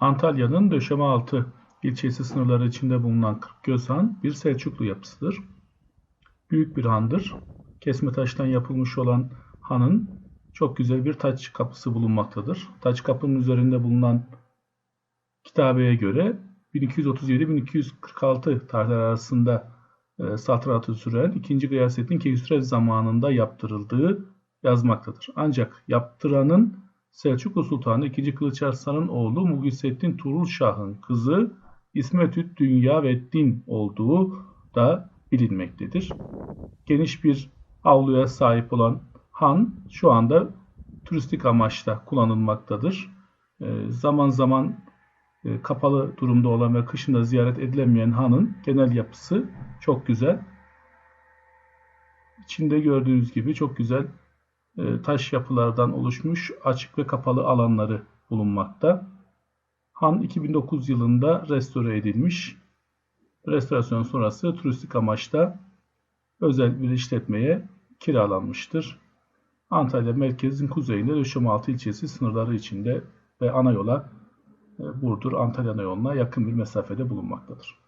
Antalya'nın Döşemealtı ilçesi sınırları içinde bulunan Kırkgöz Han bir Selçuklu yapısıdır. Büyük bir handır. Kesme taştan yapılmış olan hanın çok güzel bir taç kapısı bulunmaktadır. Taç kapının üzerinde bulunan kitabeye göre 1237-1246 tarihler arasında e, saltanatı süren 2. Gıyasettin Keyhüsrev zamanında yaptırıldığı yazmaktadır. Ancak yaptıranın Selçuklu Sultanı 2. Kılıç Arslan'ın oğlu Mugisettin Tuğrul Şah'ın kızı İsmetüt Dünya ve Din olduğu da bilinmektedir. Geniş bir avluya sahip olan han şu anda turistik amaçla kullanılmaktadır. E, zaman zaman e, kapalı durumda olan ve kışında ziyaret edilemeyen hanın genel yapısı çok güzel. İçinde gördüğünüz gibi çok güzel taş yapılardan oluşmuş açık ve kapalı alanları bulunmakta. Han 2009 yılında restore edilmiş. Restorasyon sonrası turistik amaçta özel bir işletmeye kiralanmıştır. Antalya merkezin kuzeyinde Döşemealtı ilçesi sınırları içinde ve ana yola e, Burdur Antalya ana yoluna yakın bir mesafede bulunmaktadır.